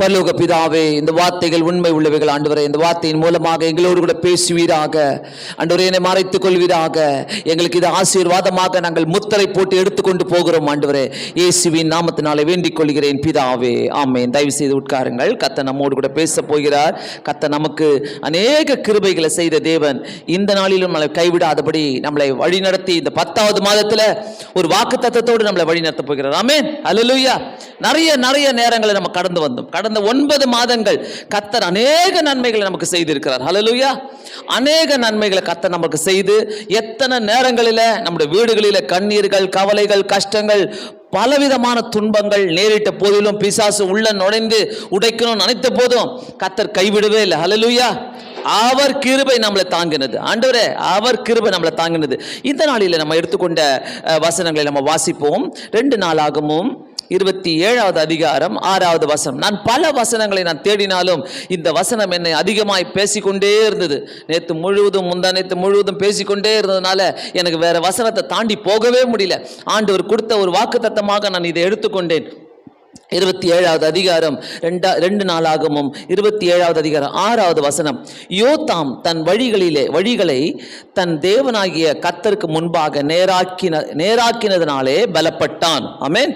பரலோக பிதாவே இந்த வார்த்தைகள் உண்மை உள்ளவைகள் ஆண்டவரே இந்த வார்த்தையின் மூலமாக எங்களோடு கூட பேசுவீராக. ஆண்டவரே என்னை மறைத்துக் கொள்வீராக. எங்களுக்கு இது ஆசீர்வாதமாக நாங்கள் முத்தரை போட்டு எடுத்துக்கொண்டு போகிறோம் ஆண்டவரே. இயேசுவின் நாமத்தினாலே வேண்டிக் கொள்கிறேன் பிதாவே. ஆமே தயவு செய்து உட்காருங்கள். கத்த நம்மோடு கூட பேச போகிறார். கத்த நமக்கு அநேக கிருபைகளை செய்த தேவன் இந்த நாளிலும் நம்மளை கைவிடாதபடி நம்மளை வழிநடத்தி இந்த பத்தாவது மாதத்துல ஒரு வாக்கு தத்தத்தோடு நம்மளை வழிநடத்த போகிறார். ஆமே அலலுயா நிறைய நிறைய நேரங்களை நம்ம கடந்து வந்தோம். கடந்து கடந்த ஒன்பது மாதங்கள் கத்தர் அநேக நன்மைகளை நமக்கு செய்திருக்கிறார். ஹலலுயா அநேக நன்மைகளை கத்தர் நமக்கு செய்து எத்தனை நேரங்களில் நம்முடைய வீடுகளில் கண்ணீர்கள் கவலைகள் கஷ்டங்கள் பலவிதமான துன்பங்கள் நேரிட்ட போதிலும் பிசாசு உள்ள நுழைந்து உடைக்கணும்னு நினைத்த போதும் கத்தர் கைவிடவே இல்லை. ஹலலுயா அவர் கிருபை நம்மளை தாங்கினது. ஆண்டவரே அவர் கிருபை நம்மளை தாங்கினது. இந்த நாளில் நம்ம எடுத்துக்கொண்ட வசனங்களை நம்ம வாசிப்போம். ரெண்டு நாளாகவும் இருபத்தி ஏழாவது அதிகாரம் ஆறாவது வசனம். நான் பல வசனங்களை நான் தேடினாலும் இந்த வசனம் என்னை அதிகமாய் பேசிக்கொண்டே இருந்தது. நேற்று முழுவதும் முந்தா நேற்று முழுவதும் பேசிக்கொண்டே இருந்ததுனால எனக்கு வேற வசனத்தை தாண்டி போகவே முடியல. ஆண்டவர் கொடுத்த ஒரு வாக்குத்தத்தமாக நான் இதை எடுத்துக்கொண்டேன். இருபத்தி ஏழாவது அதிகாரம் ரெண்டா ரெண்டு நாளாகவும் இருபத்தி ஏழாவது அதிகாரம் ஆறாவது வசனம். யோதாம் தன் வழிகளிலே வழிகளை தன் தேவனாகிய கத்தருக்கு முன்பாக நேராக்கின நேராக்கினதுனாலே பலப்பட்டான். அமேன்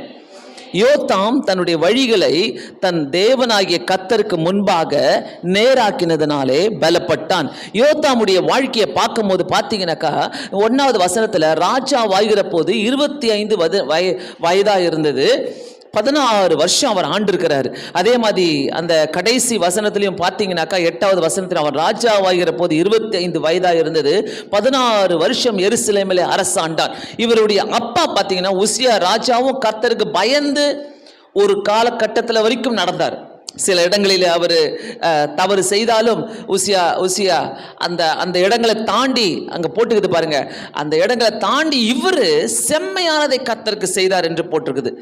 யோத்தாம் தன்னுடைய வழிகளை தன் தேவனாகிய கத்தருக்கு முன்பாக நேராக்கினதுனாலே பலப்பட்டான். யோத்தாமுடைய வாழ்க்கையை பார்க்கும்போது பார்த்தீங்கன்னாக்கா ஒன்றாவது வசனத்தில் ராஜா வாய்கிற போது இருபத்தி ஐந்து வயது வய வயதாக இருந்தது. பதினாறு வருஷம் அவர் ஆண்டிருக்கிறார். அதே மாதிரி அந்த கடைசி வசனத்திலையும் பார்த்தீங்கன்னாக்கா எட்டாவது வசனத்தில் அவர் ராஜாவாகிற போது இருபத்தி ஐந்து வயதாக இருந்தது. பதினாறு வருஷம் எருசலேமிலே அரசாண்டார். இவருடைய அப்பா பார்த்தீங்கன்னா உசியா ராஜாவும் கர்த்தருக்கு பயந்து ஒரு காலகட்டத்தில் வரைக்கும் நடந்தார். சில இடங்களில் அவர் தவறு செய்தாலும் உசியா உசியா அந்த அந்த இடங்களை தாண்டி அங்கே போட்டுக்குது பாருங்க. அந்த இடங்களை தாண்டி இவர் செம்மையானதை கத்தருக்கு செய்தார் என்று போட்டிருக்குது.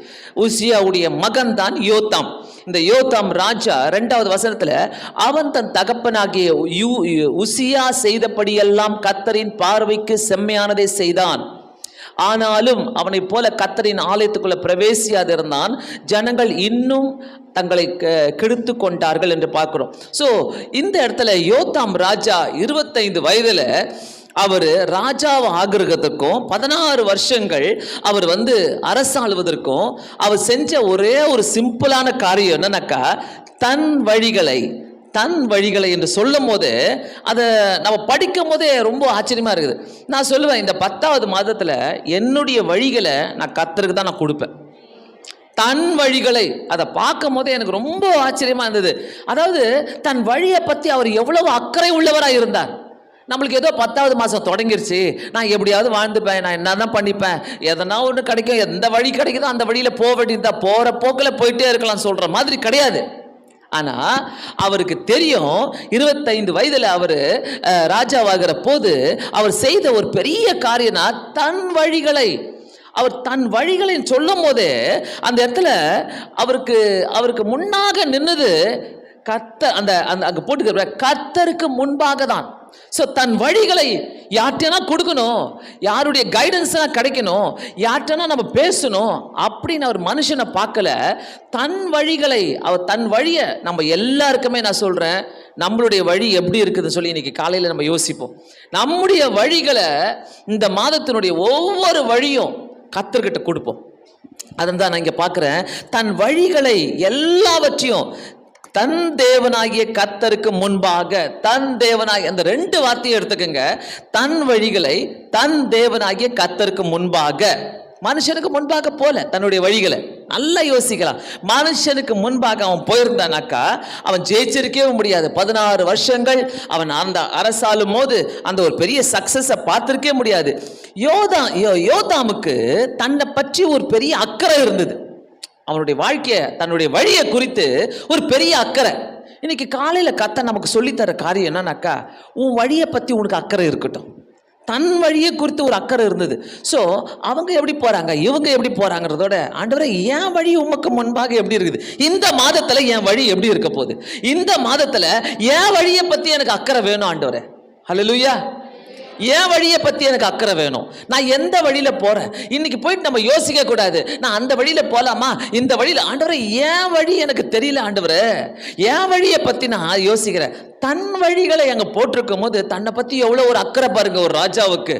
உசியாவுடைய மகன் தான் யோத்தாம். இந்த யோத்தாம் ராஜா ரெண்டாவது வசனத்தில் அவன் தன் தகப்பனாகிய யூ உசியா செய்தபடியெல்லாம் கத்தரின் பார்வைக்கு செம்மையானதை செய்தான். ஆனாலும் அவனைப் போல கத்தரின் ஆலயத்துக்குள்ள பிரவேசியாதிருந்தான். ஜனங்கள் இன்னும் தங்களை கெடுத்து கொண்டார்கள் என்று பார்க்கிறோம். ஸோ இந்த இடத்துல யோத்தாம் ராஜா இருபத்தைந்து வயதில் அவர் ராஜாவை ஆகிறதுக்கும் பதினாறு வருஷங்கள் அவர் வந்து அரசாளுவதற்கும் அவர் செஞ்ச ஒரே ஒரு சிம்பிளான காரியம் என்னன்னாக்கா தன் வழிகளை தன் வழிகளை என்று சொல்லும் போது அதை நம்ம படிக்கும் போதே ரொம்ப ஆச்சரியமாக இருக்குது. நான் சொல்லுவேன் இந்த பத்தாவது மாதத்தில் என்னுடைய வழிகளை நான் கத்தருக்கு தான் நான் கொடுப்பேன். தன் வழிகளை அதை பார்க்கும் போதே எனக்கு ரொம்ப ஆச்சரியமா இருந்தது. அதாவது தன் வழியை பற்றி அவர் எவ்வளவு அக்கறை உள்ளவராக இருந்தார். நம்மளுக்கு ஏதோ பத்தாவது மாதம் தொடங்கிருச்சு. நான் எப்படியாவது வாழ்ந்துப்பேன் நான் என்ன தான் பண்ணிப்பேன் எதனா ஒன்று கிடைக்கும் எந்த வழி கிடைக்குதோ அந்த வழியில் போக வேண்டியதா போகிற போக்கில் போயிட்டே இருக்கலாம் சொல்கிற மாதிரி கிடையாது. ஆனால் அவருக்கு தெரியும் இருபத்தைந்து வயதில் அவர் ராஜாவாகிற போது அவர் செய்த ஒரு பெரிய காரியம்னா தன் வழிகளை. அவர் தன் வழிகளை சொல்லும் போதே அந்த இடத்துல அவருக்கு அவருக்கு முன்னாக நின்னது கத்த அந்த அந்த அங்கே போட்டுக்கிற கர்த்தருக்கு முன்பாக தான் ஸோ தன் வழிகளை யார்கிட்டனா கொடுக்கணும்? யாருடைய கைடன்ஸாக கிடைக்கணும்? யார்கிட்டனா நம்ம பேசணும்? அப்படின்னு அவர் மனுஷனை பார்க்கல. தன் வழிகளை அவர் தன் வழியை நம்ம எல்லாருக்குமே நான் சொல்கிறேன் நம்மளுடைய வழி எப்படி இருக்குதுன்னு சொல்லி இன்னைக்கு காலையில் நம்ம யோசிப்போம். நம்முடைய வழிகளை இந்த மாதத்தினுடைய ஒவ்வொரு வழியும் கத்தர்கிட்ட கொடுப்போம். அதன் தான் நான் இங்கே பார்க்குறேன். தன் வழிகளை எல்லாவற்றையும் தன் தேவனாகிய கத்தருக்கு முன்பாக தன் தேவனாகிய அந்த ரெண்டு வார்த்தையை எடுத்துக்கோங்க. தன் வழிகளை தன் தேவனாகிய கத்தருக்கு முன்பாக. மனுஷனுக்கு முன்பாக போல தன்னுடைய வழிகளை. நல்லா யோசிக்கலாம். மனுஷனுக்கு முன்பாக அவன் போயிருந்தானாக்கா அவன் ஜெயிச்சிருக்கவே முடியாது. பதினாறு வருஷங்கள் அவன் அந்த அரசாலும் போது அந்த ஒரு பெரிய சக்சஸை பார்த்துருக்கவே முடியாது. யோதா யோ யோதாமுக்கு தன்னை பற்றி ஒரு பெரிய அக்கறை இருந்தது. அவனுடைய வாழ்க்கையை தன்னுடைய வழியை குறித்து ஒரு பெரிய அக்கறை. இன்னைக்கு காலையில் கத்த நமக்கு சொல்லித்தர காரியம் என்னன்னாக்கா உன் வழியை பற்றி உனக்கு அக்கறை இருக்கட்டும். தன் வழியை குறித்து ஒரு அக்கறை இருந்தது. ஸோ அவங்க எப்படி போகிறாங்க இவங்க எப்படி போகிறாங்கிறதோட ஆண்டவரை என் வழி உமக்கு முன்பாக எப்படி இருக்குது? இந்த மாதத்தில் என் வழி எப்படி இருக்க போகுது? இந்த மாதத்தில் என் வழியை பற்றி எனக்கு அக்கறை வேணும் ஆண்டவரை. ஹலோ லூயா என் வழியை பற்றி எனக்கு அக்கறை வேணும். நான் எந்த வழியில் போகிறேன் இன்னைக்கு போயிட்டு நம்ம யோசிக்க கூடாது. நான் அந்த வழியில் போகலாமா இந்த வழியில் ஆண்டவரை என் வழி எனக்கு தெரியல ஆண்டவர். என் வழியை பற்றி நான் யோசிக்கிறேன். தன் வழிகளை அங்கே போட்டிருக்கும் போது தன்னை பற்றி எவ்வளோ ஒரு அக்கறை பாருங்க ஒரு ராஜாவுக்கு.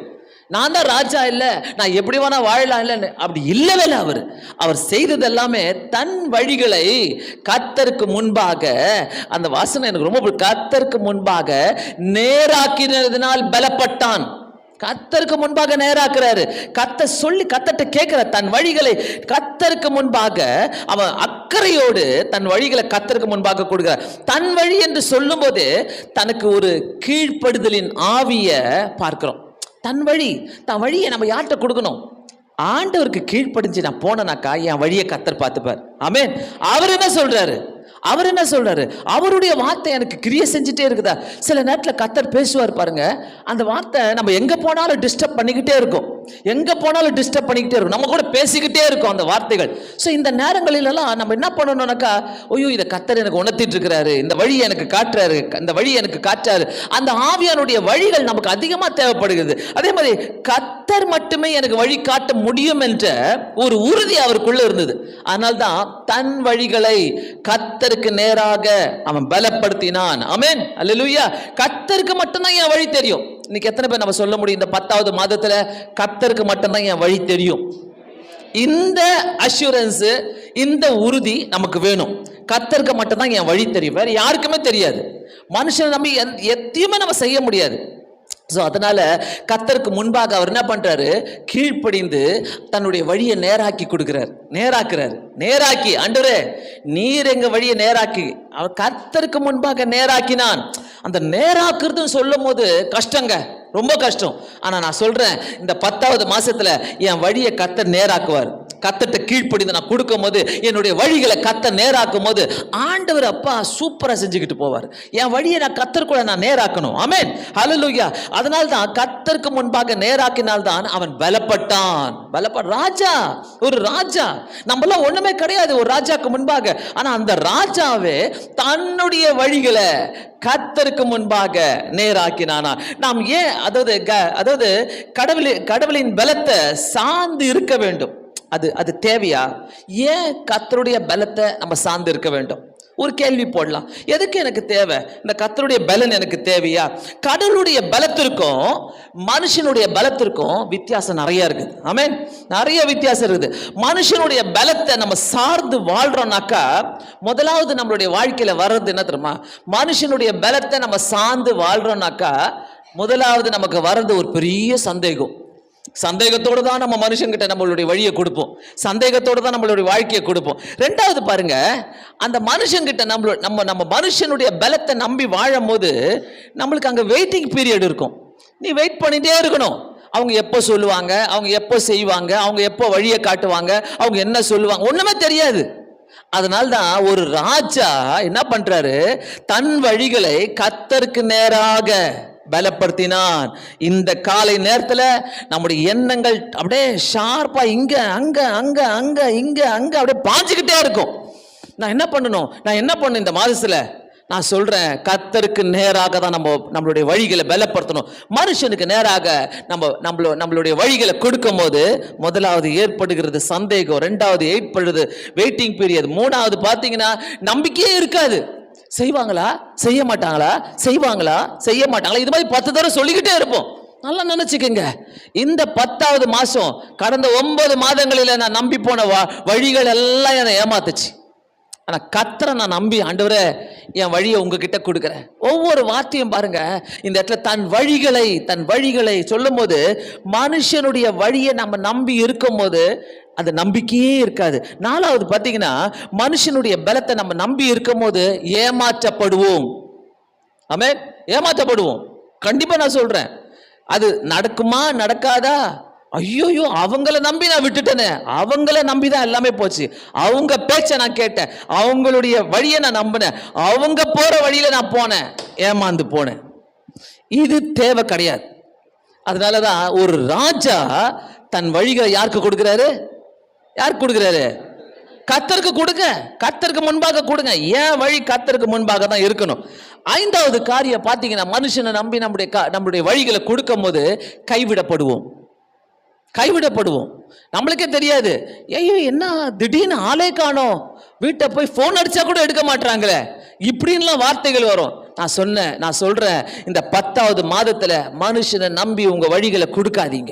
நான் தான் ராஜா இல்லை நான் எப்படி வேணா வாழலாம் இல்லைன்னு. அப்படி இல்லவே அவர். அவர் செய்தது எல்லாமே தன் வழிகளை கத்தருக்கு முன்பாக அந்த வாசனை எனக்கு ரொம்ப பிடிக்கும். கத்தருக்கு முன்பாக நேராக்கினதினால் பலப்பட்டான். கத்தருக்கு முன்பாக நேராக்குறாரு. கத்த சொல்லி கத்தட்ட கேட்கிற தன் வழிகளை கத்தருக்கு முன்பாக அவன் அக்கறையோடு தன் வழிகளை கத்தருக்கு முன்பாக கொடுக்கிறார். தன் வழி என்று சொல்லும்போது தனக்கு ஒரு கீழ்ப்படுதலின் ஆவிய பார்க்கிறோம். தன் வழி தன் வழியை நம்ம யார்கிட்ட கொடுக்கணும்? ஆண்டவருக்கு கீழ்ப்படிஞ்சு நான் போனேனாக்கா என் வழியை கத்தர் பார்த்துப்பார். ஆமேன். அவர் என்ன சொல்றாரு? அவர் என்ன சொல்றாரு? அவருடைய வார்த்தை எனக்கு கிரியை செஞ்சுட்டே இருக்குதா? சில நேரத்தில் கத்தர் பேசுவார் பாருங்க. அந்த வார்த்தை நம்ம எங்க போனாலும் டிஸ்டர்ப் பண்ணிக்கிட்டே இருக்கும். எங்க போனாலும் டிஸ்டர்ப் பண்ணிக்கிட்டே இருக்கும். நம்ம கூட பேசிக்கிட்டே இருக்கும் அந்த வார்த்தைகள். ஸோ இந்த நேரங்களிலெல்லாம் நம்ம என்ன பண்ணணும்னாக்கா ஐயோ இதை கத்தர் எனக்கு உணர்த்திட்டு இருக்கிறாரு. இந்த வழியை எனக்கு காட்டுறாரு. இந்த வழி எனக்கு காட்டுறாரு அந்த ஆவியானுடைய வழிகள் நமக்கு அதிகமாக தேவைப்படுகிறது. அதே மாதிரி கத்தர் மட்டுமே எனக்கு வழி காட்ட முடியும் என்ற ஒரு உறுதி அவருக்குள்ள இருந்தது. அதனால்தான் தன் வழிகளை கத்தருக்கு நேராக அவன் பலப்படுத்தினான். அமேன் அல்லேலூயா கத்தருக்கு மட்டும்தான் என் வழி தெரியும். இன்னைக்கு எத்தனை பேர் நம்ம சொல்ல முடியும்? இந்த பத்தாவது மாதத்துல கத்தருக்கு மட்டும்தான் என் வழி தெரியும். இந்த அஷூரன்ஸ் இந்த உறுதி நமக்கு வேணும். கத்தருக்கு மட்டும்தான் என் வழி தெரியும். வேற யாருக்குமே தெரியாது. மனுஷனை நம்பி எத்தையுமே நம்ம செய்ய முடியாது. ஸோ அதனால் கத்தருக்கு முன்பாக அவர் என்ன பண்ணுறாரு கீழ்ப்படிந்து தன்னுடைய வழியை நேராக்கி கொடுக்குறார். நேராக்குறாரு. நேராக்கி அண்டரே நீர் எங்கள் வழியை நேராக்கி. அவர் கத்தருக்கு முன்பாக நேராக்கினான். அந்த நேராக்குறதுன்னு சொல்லும் போது கஷ்டங்க. ரொம்ப கஷ்டம். ஆனால் நான் சொல்கிறேன் இந்த பத்தாவது மாதத்தில் என் வழியை கத்தர் நேராக்குவார். கத்தட்ட கீழ்ப்படிந்து நான் கொடுக்கும் போது என்னுடைய வழிகளை கத்த நேராக்கும் போது ஆண்டவர் அப்பா சூப்பராக செஞ்சுக்கிட்டு போவார். என் வழியை நான் கத்தருக்குள்ள நான் நேராக்கணும். ஆமென் ஹலலுயா அதனால தான் கத்தருக்கு முன்பாக நேராக்கினால் தான் அவன் பலப்பட்டான். பலப்ப ராஜா ஒரு ராஜா. நம்மளாம் ஒண்ணுமே கிடையாது ஒரு ராஜாக்கு முன்பாக. ஆனா அந்த ராஜாவே தன்னுடைய வழிகளை கத்தருக்கு முன்பாக நேராக்கினானா. நாம் ஏன் அதாவது க- அதாவது கடவுளின் கடவுளின் பலத்தை சார்ந்து இருக்க வேண்டும். அது அது தேவையா? ஏன் கத்தருடைய பலத்தை நம்ம சார்ந்து இருக்க வேண்டும்? ஒரு கேள்வி போடலாம். எதுக்கு எனக்கு தேவை? இந்த கத்தருடைய பலன் எனக்கு தேவையா? கடவுளுடைய பலத்திற்கும் மனுஷனுடைய பலத்திற்கும் வித்தியாசம் நிறைய இருக்குது. ஆமேன் நிறைய வித்தியாசம் இருக்குது. மனுஷனுடைய பலத்தை நம்ம சார்ந்து வாழ்றோம்னாக்கா முதலாவது நம்மளுடைய வாழ்க்கையில வர்றது என்ன தெரியுமா? மனுஷனுடைய பலத்தை நம்ம சார்ந்து வாழ்றோம்னாக்கா முதலாவது நமக்கு வர்றது ஒரு பெரிய சந்தேகம். சந்தேகத்தோடு தான் நம்ம மனுஷங்கிட்ட நம்மளுடைய வழியை கொடுப்போம். சந்தேகத்தோடு தான் நம்மளுடைய வாழ்க்கையை கொடுப்போம். ரெண்டாவது பாருங்க அந்த மனுஷங்கிட்ட நம்மள நம்ம நம்ம மனுஷனுடைய பலத்தை நம்பி வாழும் போது நம்மளுக்கு அங்கே வெயிட்டிங் பீரியட் இருக்கும். நீ வெயிட் பண்ணிட்டே இருக்கணும். அவங்க எப்போ சொல்லுவாங்க அவங்க எப்போ செய்வாங்க அவங்க எப்போ வழியை காட்டுவாங்க அவங்க என்ன சொல்லுவாங்க ஒன்றுமே தெரியாது. அதனால தான் ஒரு ராஜா என்ன பண்றாரு? தன் வழிகளை கத்தருக்கு நேராக பலப்படுத்தினான். இந்த காலை நேரத்தில் நம்முடைய எண்ணங்கள் அப்படியே ஷார்ப்பா இங்க அங்க அங்க அங்க இங்க அங்க அப்படியே பாஞ்சுக்கிட்டே இருக்கும். நான் என்ன பண்ணணும்? நான் என்ன பண்ணணும் இந்த மாதத்துல? நான் சொல்றேன் கத்தருக்கு நேராக தான் நம்ம நம்மளுடைய வழிகளை பலப்படுத்தணும். மனுஷனுக்கு நேராக நம்ம நம்மளோ நம்மளுடைய வழிகளை கொடுக்கும் போது முதலாவது ஏற்படுகிறது சந்தேகம் ரெண்டாவது ஏற்படுது வெயிட்டிங் பீரியட் மூணாவது பார்த்தீங்கன்னா நம்பிக்கையே இருக்காது. செய்வாங்களா? செய்ய மாட்டாங்களா செய்வாங்களா? செய்ய மாட்டாங்களா இது மாதிரி பத்து தடவை சொல்லிக்கிட்டே இருப்போம். நல்லா நினைச்சுக்கோங்க. இந்த பத்தாவது மாதம் கடந்த ஒன்பது மாதங்களில் நான் நம்பி போன வா- வழிகள் எல்லாம் என்னை ஏமாத்துச்சு. ஆனால் கத்தரை நான் நம்பி ஆண்டவரே என் வழியை உங்ககிட்ட கொடுக்குறேன். ஒவ்வொரு வார்த்தையும் பாருங்க. இந்த இடத்துல தன் வழிகளை தன் வழிகளை சொல்லும்போது மனுஷனுடைய வழியை நம்ம நம்பி இருக்கும் போது அந்த நம்பிக்கையே இருக்காது. நாலாவது பார்த்தீங்கன்னா மனுஷனுடைய பலத்தை நம்ம நம்பி இருக்கும்போது ஏமாற்றப்படுவோம். ஆமே ஏமாற்றப்படுவோம். கண்டிப்பாக நான் சொல்கிறேன் அது நடக்குமா நடக்காதா? ஐயோயோ அவங்கள நம்பி நான் விட்டுட்டேனே. அவங்கள நம்பி தான் எல்லாமே போச்சு. அவங்க பேச்சை நான் கேட்டேன். அவங்களுடைய வழியை நான் நம்பினேன். அவங்க போகிற வழியில் நான் போனேன். ஏமாந்து போனேன். இது தேவை கிடையாது. அதனால தான் ஒரு ராஜா தன் வழிகளை யாருக்கு கொடுக்குறாரு? யார் கொடுக்குறாரு? கத்தருக்கு கொடுங்க. கத்தருக்கு முன்பாக கொடுங்க. ஏன் வழி கத்தருக்கு முன்பாக தான் இருக்கணும்? ஐந்தாவது காரியம் பார்த்தீங்கன்னா மனுஷனை நம்பி நம்முடைய க- நம்முடைய வழிகளை கொடுக்கும் போது கைவிடப்படுவோம். கைவிடப்படுவோம். நம்மளுக்கே தெரியாது. ஐயோ என்ன திடீர்னு ஆளே காணோம். வீட்டை போய் ஃபோன் அடிச்சா கூட எடுக்க மாட்டாங்களே இப்படின்லாம் வார்த்தைகள் வரும். நான் சொன்னேன் நான் சொல்றேன். இந்த பத்தாவது மாதத்துல மனுஷனை நம்பி உங்க வழிகளை கொடுக்காதீங்க.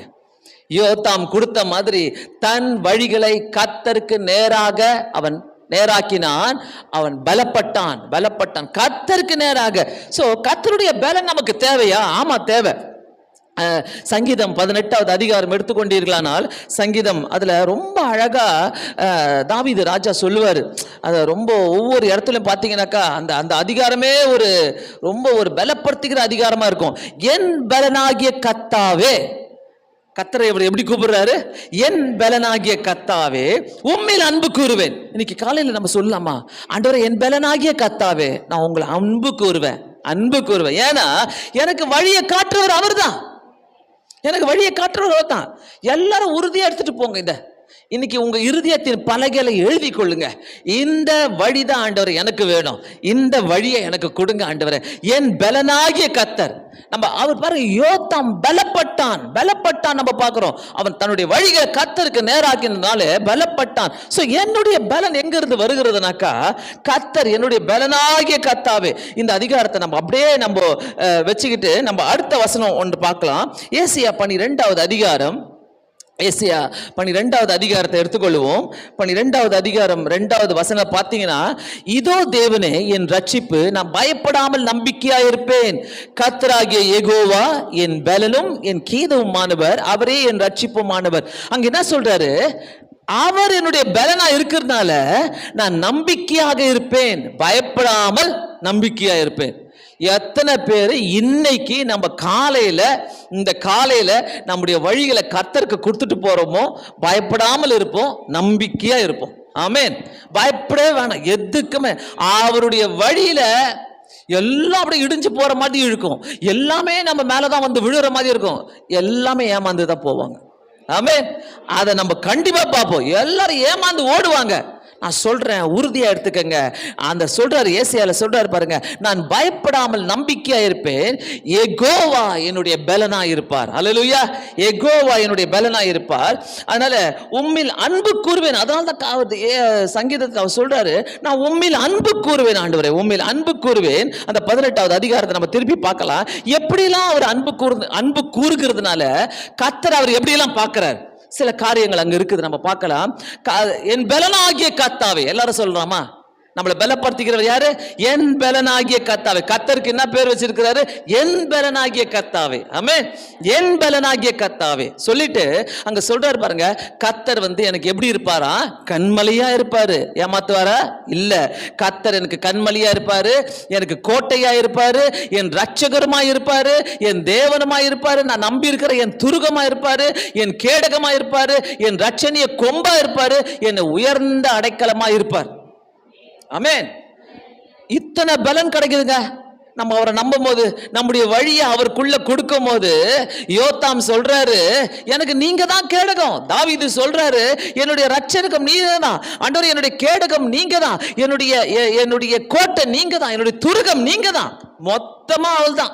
யோத்தாம் கொடுத்த மாதிரி தன் வழிகளை கத்தருக்கு நேராக அவன் நேராக்கினான் அவன் பலப்பட்டான் பலப்பட்டான். கத்தருக்கு நேராக. சோ கத்தருடைய பலம் நமக்கு தேவையா? ஆமா தேவை. சங்கீதம் பதினெட்டாவது அதிகாரம் எடுத்துக்கொண்டீர்களானால் சங்கீதம் அதில் ரொம்ப அழகாக தாவிது ராஜா சொல்லுவார். அதை ரொம்ப ஒவ்வொரு இடத்துலையும் பார்த்தீங்கன்னாக்கா அந்த அந்த அதிகாரமே ஒரு ரொம்ப ஒரு பலப்படுத்துகிற அதிகாரமாக இருக்கும். என் பலனாகிய கத்தாவே கத்தரை இவர் எப்படி கூப்பிடுறாரு? என் பலனாகிய கத்தாவே உண்மையில் அன்பு கூறுவேன். இன்னைக்கு காலையில் நம்ம சொல்லலாமா? ஆண்டவரை என் பலனாகிய கத்தாவே நான் உங்களை அன்பு கூறுவேன் அன்பு கூறுவேன். ஏன்னா எனக்கு வழியை காட்டுறவர் அவர் தான் எனக்கு வழியை காட்டுறவர் அவர்தான். எல்லாரும் உறுதியாக எடுத்துட்டு போங்க இந்த இன்னைக்கு உங்க இருதயத்தின் பலகையில எழுதி கொள்ளுங்க. இந்த வழிதான் ஆண்டவர் எனக்கு வேணும். இந்த வழியை எனக்கு கொடுங்க ஆண்டவரே. என் பலனாகிய கத்தர் நம்ம அவர் பாருங்க யோத்தாம் பலப்பட்டான். பலப்பட்டான் நம்ம பார்க்கிறோம். அவன் தன்னுடைய வழிகளை கத்தருக்கு நேராக்கினால பலப்பட்டான். ஸோ என்னுடைய பலன் எங்கிருந்து வருகிறதுனாக்கா கத்தர் என்னுடைய பலனாகிய கத்தாவே இந்த அதிகாரத்தை நம்ம அப்படியே நம்ம வச்சுக்கிட்டு நம்ம அடுத்த வசனம் ஒன்று பார்க்கலாம். ஏசியா பனிரெண்டாவது அதிகாரம் ஏசியா பன்னிரெண்டாவது அதிகாரத்தை எடுத்துக்கொள்வோம் பன்னிரெண்டாவது அதிகாரம் ரெண்டாவது வசனம் பார்த்தீங்கன்னா இதோ தேவனே என் ரட்சிப்பு நான் பயப்படாமல் நம்பிக்கையா இருப்பேன் கத்தராகிய எகோவா என் பலனும் என் கீதவுமானவர் அவரே என் ரட்சிப்புமானவர் அங்க என்ன சொல்றாரு? அவர் என்னுடைய பலனா இருக்கிறதுனால நான் நம்பிக்கையாக இருப்பேன். பயப்படாமல் நம்பிக்கையா இருப்பேன் எத்தனை பேர் இன்னைக்கு நம்ம காலையில் இந்த காலையில் நம்முடைய வழிகளை கத்தருக்கு கொடுத்துட்டு போகிறோமோ பயப்படாமல் இருப்போம் நம்பிக்கையாக இருப்போம். ஆமேன். பயப்படவே வேணாம். எதுக்குமே. அவருடைய வழியில் எல்லாம் அப்படியே இடிஞ்சு போகிற மாதிரி இருக்கும். எல்லாமே நம்ம மேலே தான் வந்து விழுற மாதிரி இருக்கும். எல்லாமே ஏமாந்து தான் போவாங்க. ஆமே அதை நம்ம கண்டிப்பாக பார்ப்போம். எல்லாரும் ஏமாந்து ஓடுவாங்க. நான் சொல்கிறேன் உறுதியாக எடுத்துக்கங்க. அந்த சொல்கிறார் ஏசியாவில் சொல்கிறார் பாருங்க நான் பயப்படாமல் நம்பிக்கையாக இருப்பேன். எகோவா என்னுடைய பலனாக இருப்பார். அலலுயா எகோவா என்னுடைய பலனாக இருப்பார். அதனால் உம்மில் அன்பு கூறுவேன். அதனால தான் கா- ஏ- சங்கீதத்தில் அவர் சொல்கிறாரு நான் உம்மில் அன்பு கூறுவேன் ஆண்டு உம்மில் அன்பு கூறுவேன். அந்த பதினெட்டாவது அதிகாரத்தை நம்ம திருப்பி பார்க்கலாம். எப்படிலாம் அவர் அன்பு கூறு அன்பு கூறுகிறதுனால கத்தர் அவர் எப்படியெல்லாம் பார்க்குறாரு? சில காரியங்கள் அங்க இருக்குது. நம்ம பார்க்கலாம். கா- என் பலனாகிய கத்தாவே எல்லாரும் சொல்கிறாமா நம்மளை பலப்படுத்திக்கிறவர் யாரு? என் பலனாகிய கத்தாவே கத்தருக்கு என்ன பேர் வச்சிருக்கிறாரு? என் பலனாகிய கத்தாவே ஆமே என் பலனாகிய கத்தாவே சொல்லிட்டு அங்க சொல்றாரு பாருங்க கத்தர் வந்து எனக்கு எப்படி இருப்பாரா? கண்மலையா இருப்பாரு. ஏமாத்துவாரா? இல்ல. கத்தர் எனக்கு கண்மலையா இருப்பாரு எனக்கு கோட்டையா இருப்பாரு என் ரட்சகருமா இருப்பாரு என் தேவனமா இருப்பாரு நான் நம்பி இருக்கிற என் துருகமா இருப்பாரு என் கேடகமா இருப்பாரு என் ரட்சணிய கொம்பா இருப்பாரு என் உயர்ந்த அடைக்கலமா இருப்பார். அமேன் இத்தனை பலன் கிடைக்குதுங்க. நம்ம அவரை நம்பும் போது நம்முடைய வழியை அவருக்குள்ள கொடுக்கும் போது யோத்தாம் சொல்றாரு எனக்கு நீங்க தான் கேடகம். தாவிது சொல்றாரு என்னுடைய ரட்சணகம் நீங்க தான். அன்றவர் என்னுடைய கேடகம் நீங்க தான். என்னுடைய என்னுடைய கோட்டை நீங்க தான். என்னுடைய துருகம் நீங்க தான். மொத்தமா அவள் தான்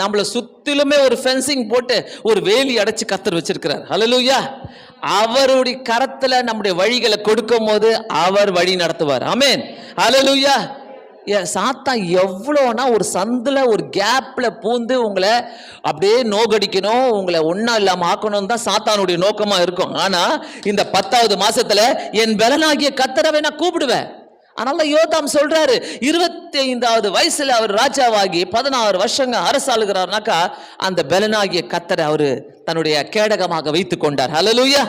நம்மளை சுத்திலுமே ஒரு ஃபென்சிங் போட்டு ஒரு வேலி அடைச்சு கத்தர் வச்சிருக்கிறார். ஹலலூயா அவருடைய கரத்துல நம்முடைய வழிகளை கொடுக்கும் போது அவர் வழி நடத்துவார். ஆமென் ஹலலூயா சாத்தா எவ்வளோனா ஒரு சந்தில் ஒரு கேப்பில் பூந்து உங்களை அப்படியே நோகடிக்கணும் உங்களை ஒன்றா இல்லாமல் ஆக்கணும் தான் சாத்தானுடைய நோக்கமாக இருக்கும். ஆனால் இந்த பத்தாவது மாதத்தில் என் பலனாகிய கத்தரவை நான் கூப்பிடுவேன். அதனால யோதாம் சொல்றாரு இருபத்தி ஐந்தாவது வயசுல அவர் ராஜாவாகி பதினாறு வருஷங்க அரசாளுகிறார்னாக்கா அந்த பலனாகிய கத்தரை அவரு தன்னுடைய கேடகமாக வைத்துக் கொண்டார் ஹலலூயா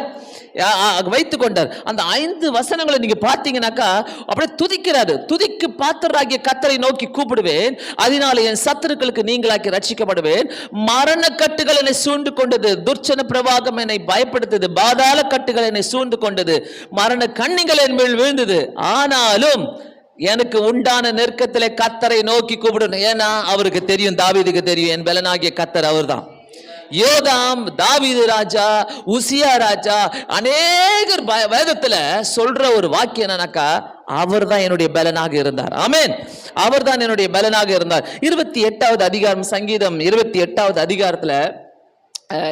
வைத்துக் கொண்டார் அந்த ஐந்து வசனங்களை நீங்க பார்த்தீங்கன்னாக்கா அப்படியே துதிக்கிறாரு. துதிக்கு பாத்திராகிய கத்தரை நோக்கி கூப்பிடுவேன். அதனால என் சத்துருக்களுக்கு நீங்களாக்கி ரட்சிக்கப்படுவேன் மரண கட்டுகள் என்னை சூழ்ந்து கொண்டது துர்ச்சன பிரவாகம் என்னை பயப்படுத்தது. பாதாள கட்டுகள் என்னை சூழ்ந்து கொண்டது மரண கண்ணிகள் என் மேல் விழுந்தது. ஆனாலும் எனக்கு உண்டான நெருக்கத்திலே கத்தரை நோக்கி கூப்பிடணும். ஏன்னா அவருக்கு தெரியும் தாவீதுக்கு தெரியும். என் பலனாகிய கத்தர் அவர்தான். யோதாம் தாவீது ராஜா உசியா ராஜா அநேகர் வேதத்துல சொல்ற ஒரு வாக்கியம் என்னன்னாக்கா அவர் தான் என்னுடைய பலனாக இருந்தார். ஆமேன். அவர் தான் என்னுடைய பலனாக இருந்தார். இருபத்தி எட்டாவது அதிகாரம் சங்கீதம் இருபத்தி எட்டாவது அதிகாரத்துல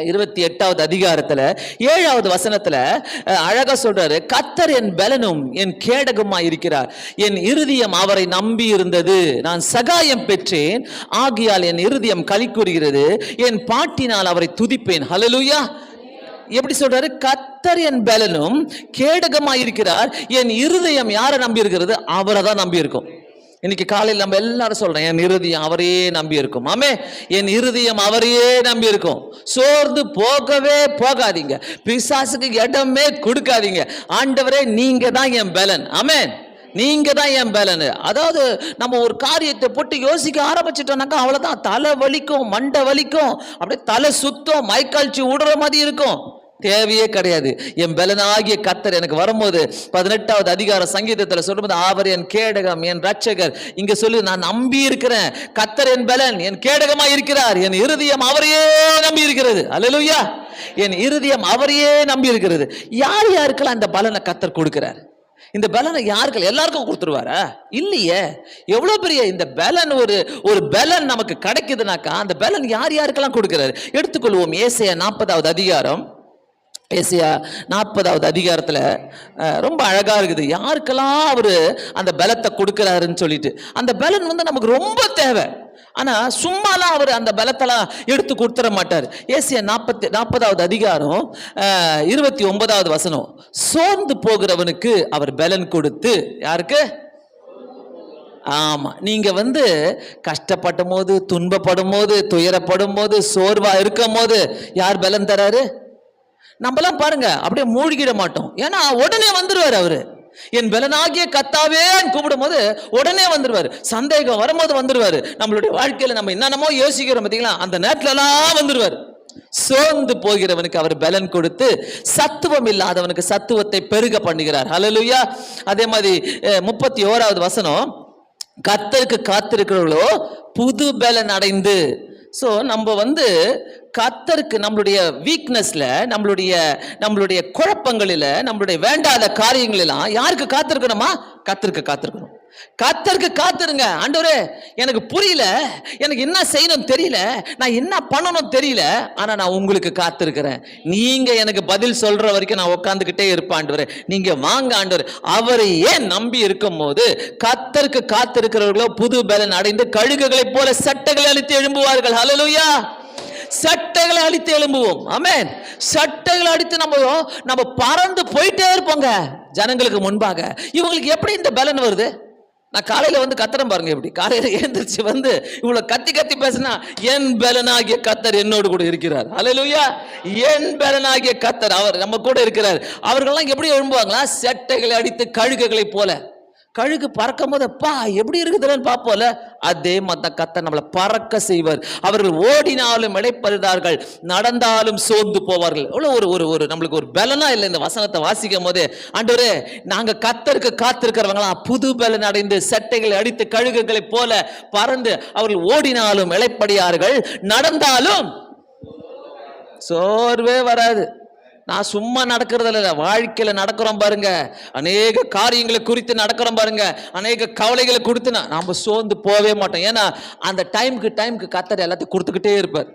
இருபத்தி எட்டாவது அதிகாரத்துல ஏழாவது வசனத்துல அழகாக அழகா சொல்றாரு கத்தர் என் பலனும் என் கேடகமா இருக்கிறார். என் இருதயம் அவரை நம்பி இருந்தது. நான் சகாயம் பெற்றேன். ஆகியால் என் இருதயம் களி கூறுகிறது. என் பாட்டினால் அவரை துதிப்பேன். ஹலலுயா எப்படி சொல்றாரு? கத்தர் என் பலனும் கேடகமா இருக்கிறார். என் இருதயம் யாரை நம்பி இருக்கிறது? அவரை தான் நம்பி இருக்கும். இன்னைக்கு காலையில் நம்ம எல்லாரும் சொல்றோம் என் இருதயம் அவரையே நம்பி இருக்கும். ஆமே என் இருதயம் அவரையே நம்பி இருக்கும். சோர்ந்து போகவே போகாதீங்க. பிசாசுக்கு இடமே கொடுக்காதீங்க. ஆண்டவரே நீங்க தான் என் பலன். ஆமென். நீங்க தான் என் பலனு. அதாவது நம்ம ஒரு காரியத்தை போட்டு யோசிக்க ஆரம்பிச்சிட்டோம்னாக்கா அவ்வளோதான் தலை வலிக்கும் மண்டை வலிக்கும். அப்படியே தலை சுத்தம் மைக்கால்ச்சி விடுற மாதிரி இருக்கும். தேவையே கிடையாது. என் பலனாகிய கத்தர் எனக்கு வரும்போது பதினெட்டாவது அதிகார சங்கீதத்தில் சொல்லும்போது அவர் என் கேடகம் என் ரட்சகர் இங்க சொல்லி நான் நம்பி இருக்கிறேன். கத்தர் என் பலன் என் கேடகமா இருக்கிறார். என் இருதயம் அவரையே நம்பி இருக்கிறது. அலலுயா என் இருதயம் அவரையே நம்பி இருக்கிறது. யார் யாருக்கெல்லாம் அந்த பலனை கத்தர் கொடுக்கிறார்? இந்த பலனை யாருக்கு எல்லாருக்கும் கொடுத்துருவாரா? இல்லையே. எவ்வளவு பெரிய இந்த பலன் ஒரு ஒரு பலன் நமக்கு கிடைக்குதுனாக்கா அந்த பலன் யார் யாருக்கெல்லாம் கொடுக்கிறாரு? எடுத்துக்கொள்வோம் ஏசைய நாற்பதாவது அதிகாரம் ஏசியா நாற்பதாவது அதிகாரத்தில் ரொம்ப அழகாக இருக்குது. யாருக்கெல்லாம் அவர் அந்த பலத்தை கொடுக்குறாருன்னு சொல்லிட்டு. அந்த பலன் வந்து நமக்கு ரொம்ப தேவை. ஆனால் சும்மாலாம் அவர் அந்த பலத்தெல்லாம் எடுத்து கொடுத்துட மாட்டார். ஏசியா நாற்பத்தி நாற்பதாவது அதிகாரம் இருபத்தி ஒன்பதாவது வசனம். சோர்ந்து போகிறவனுக்கு அவர் பலன் கொடுத்து யாருக்கு? ஆமாம் நீங்கள் வந்து கஷ்டப்படும் போது துன்பப்படும் போது துயரப்படும் போது சோர்வாக இருக்கும் போது யார் பலன் தராரு? நம்மலாம் பாருங்க அப்படியே மூழ்கிட மாட்டோம். ஏன்னா உடனே வந்துடுவார் அவரு. என் பலனாகிய கத்தாவே கூப்பிடும் போது உடனே வந்துருவாரு. சந்தேகம் வரும்போது வந்துருவாரு. நம்மளுடைய வாழ்க்கையில நம்ம என்னென்னமோ யோசிக்கிறோம் பார்த்தீங்களா? அந்த நேரத்துல எல்லாம் வந்துருவாரு. சோர்ந்து போகிறவனுக்கு அவர் பலன் கொடுத்து சத்துவம் இல்லாதவனுக்கு சத்துவத்தை பெருக பண்ணுகிறார். ஹலலுயா அதே மாதிரி முப்பத்தி ஓராவது வசனம் கத்தருக்கு காத்திருக்கிறவர்களோ புது பலன் அடைந்து ஸோ நம்ம வந்து கத்தருக்கு நம்மளுடைய வீக்னஸில் நம்மளுடைய நம்மளுடைய குழப்பங்களில் நம்மளுடைய வேண்டாத காரியங்களெல்லாம் யாருக்கு காத்திருக்கணுமா? கத்தருக்கு காத்திருக்கணும். கத்தருக்கு காத்திருங்க. ஆண்டவரே எனக்கு புரியல. எனக்கு என்ன செய்யணும் தெரியல. நான் என்ன பண்ணணும் தெரியல. ஆனா நான் உங்களுக்கு காத்திருக்கிறேன். நீங்க எனக்கு பதில் சொல்ற வரைக்கும் நான் உட்காந்துக்கிட்டே இருப்பேன் ஆண்டவரே. நீங்க வாங்க ஆண்டவர். அவரை ஏன் நம்பி இருக்கும் போது கத்தருக்கு காத்திருக்கிறவர்களோ புது பலன் அடைந்து கழுகுகளைப் போல சட்டைகளை அழித்து எழும்புவார்கள். ஹலலுயா சட்டைகளை அழித்து எழும்புவோம். ஆமேன் சட்டைகளை அடித்து நம்ம நம்ம பறந்து போயிட்டே இருப்போங்க. ஜனங்களுக்கு முன்பாக. இவங்களுக்கு எப்படி இந்த பலன் வருது? நான் காலையில வந்து கத்துறேன் பாருங்க எப்படி. காலையில எழுந்திரிச்சு வந்து இவ்வளவு கத்தி கத்தி பேசினா என் பலனாகிய கத்தர் என்னோடு கூட இருக்கிறார். அல்லேலூயா என் பலனாகிய கத்தர் அவர் நம்ம கூட இருக்கிறார். அவர்கள்லாம் எப்படி எழும்புவாங்களா? செட்டைகளை அடித்து கழுகுகளை போல. கழுகு பறக்கும் போது பா எப்படி இருக்குதுன்னு பார்ப்போம்ல? அதே மாதிரி கத்தை நம்மளை பறக்க செய்வார். அவர்கள் ஓடினாலும் இடைப்படுகிறார்கள் நடந்தாலும் சோர்ந்து போவார்கள். எவ்வளோ ஒரு ஒரு ஒரு நம்மளுக்கு ஒரு பலனா இல்லை இந்த வசனத்தை வாசிக்கும் போது. ஆண்டவரே நாங்கள் கத்தருக்கு காத்திருக்கிறவங்களாம் புது பலன் அடைந்து சட்டைகளை அடித்து கழுகுகளைப் போல பறந்து அவர்கள் ஓடினாலும் இழைப்படியார்கள் நடந்தாலும் சோர்வே வராது. நான் சும்மா நடக்கிறதில்ல இல்லை வாழ்க்கையில் நடக்கிறோம் பாருங்க. அநேக காரியங்களை குறித்து நடக்கிறோம் பாருங்க. அநேக கவலைகளை கொடுத்து நான் சோர்ந்து போகவே மாட்டோம். ஏன்னா அந்த டைமுக்கு டைமுக்கு கத்தர் எல்லாத்தையும் கொடுத்துக்கிட்டே இருப்பார்.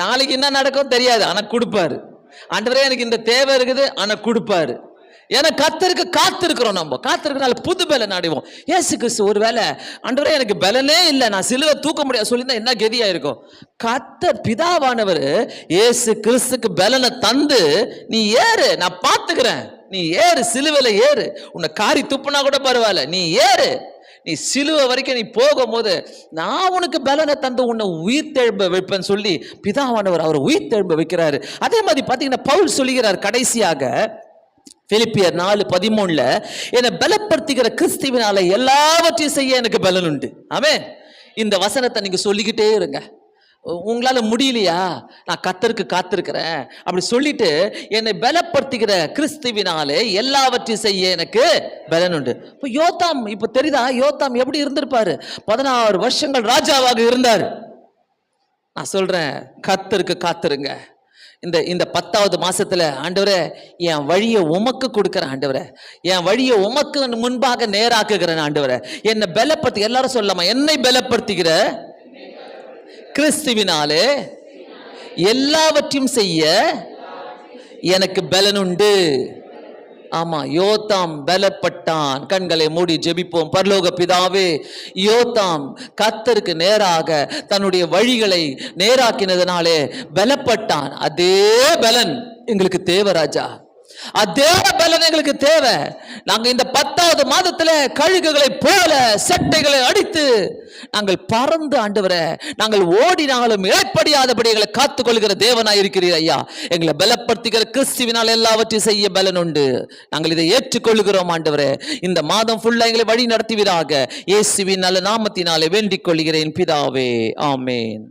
நாளைக்கு என்ன நடக்கும் தெரியாது ஆனால் கொடுப்பாரு. ஆண்டவரே எனக்கு இந்த தேவை இருக்குது ஆனால் கொடுப்பாரு. ஏன்னா கத்தருக்கு காத்திருக்கிறோம் நம்ம. காத்திருக்கிறனால புது பலன் அடைவோம். ஏசு கிறிஸ்து ஒரு வேலை ஆண்டவரே எனக்கு பலனே இல்லை. நான் சிலுவை தூக்க முடியாது. சொல்லியிருந்தா என்ன கதியா இருக்கும்? கத்தர் பிதாவானவர் ஏசு கிறிஸ்துக்கு பலனை தந்து நீ ஏறு நான் பார்த்துக்கிறேன். நீ ஏறு சிலுவையில் ஏறு. உன்னை காரி துப்புனா கூட பரவாயில்ல. நீ ஏறு. நீ சிலுவை வரைக்கும் நீ போகும்போது நான் உனக்கு பலனை தந்து உன்னை உயிர் தெழும்ப வைப்பேன்னு சொல்லி பிதாவானவர் அவர் உயிர் தெழும்ப வைக்கிறாரு. அதே மாதிரி பார்த்தீங்கன்னா பவுல் சொல்லுகிறார் கடைசியாக பிலிப்பியர் நாலு பதிமூணுல என்னை பலப்படுத்துகிற கிறிஸ்துவினால எல்லாவற்றையும் செய்ய எனக்கு பலன் உண்டு. ஆமே இந்த வசனத்தை நீங்க சொல்லிக்கிட்டே இருங்க. உங்களால் உங்களால முடியலையா? நான் கத்தருக்கு காத்திருக்கிறேன். அப்படி சொல்லிட்டு என்னை பலப்படுத்துகிற கிறிஸ்துவினாலே எல்லாவற்றையும் செய்ய எனக்கு பலன் உண்டு. இப்போ யோத்தாம் இப்போ தெரியுதா? யோத்தாம் எப்படி இருந்திருப்பாரு? பதினாறு வருஷங்கள் ராஜாவாக இருந்தார். நான் சொல்றேன் கத்தருக்கு காத்துருங்க. இந்த இந்த பத்தாவது மாசத்துல ஆண்டவரை என் வழியை உமக்கு கொடுக்குறேன் ஆண்டவரை. என் வழியை உமக்கு முன்பாக நேராக்குகிறேன் ஆண்டவரை. என்னை பலப்படுத்தி எல்லாரும் சொல்லலாமா? என்னை பலப்படுத்துகிற கிறிஸ்துவினாலே எல்லாவற்றையும் செய்ய எனக்கு பலனுண்டு உண்டு. ஆமா யோதாம் பலப்பட்டான். கண்களை மூடி ஜெபிப்போம். பரலோக பிதாவே யோதாம் கத்தருக்கு நேராக தன்னுடைய வழிகளை நேராக்கினதுனாலே பலப்பட்டான். அதே பலன் எங்களுக்கு தேவராஜா ராஜா பலன் எங்களுக்கு தேவை. நாங்க இந்த பத்தாவது மாதத்துல கழுகுகளை போல செட்டைகளை அடித்து நாங்கள் பறந்து ஆண்டவரை நாங்கள் ஓடினாலும் இழைப்படியாதபடி எங்களை காத்துக்கொள்கிற தேவனாய் இருக்கிறீர் ஐயா. எங்களை பலப்படுத்துகிற கிறிஸ்துவினால் எல்லாவற்றையும் செய்ய பலன் உண்டு. நாங்கள் இதை ஏற்றுக்கொள்கிறோம் ஆண்டவரே. இந்த மாதம் ஃபுல்லா எங்களை வழி நடத்துவீராக. இயேசுவின் நல்ல நாமத்தினாலே வேண்டிக் கொள்கிறேன் பிதாவே. ஆமேன்.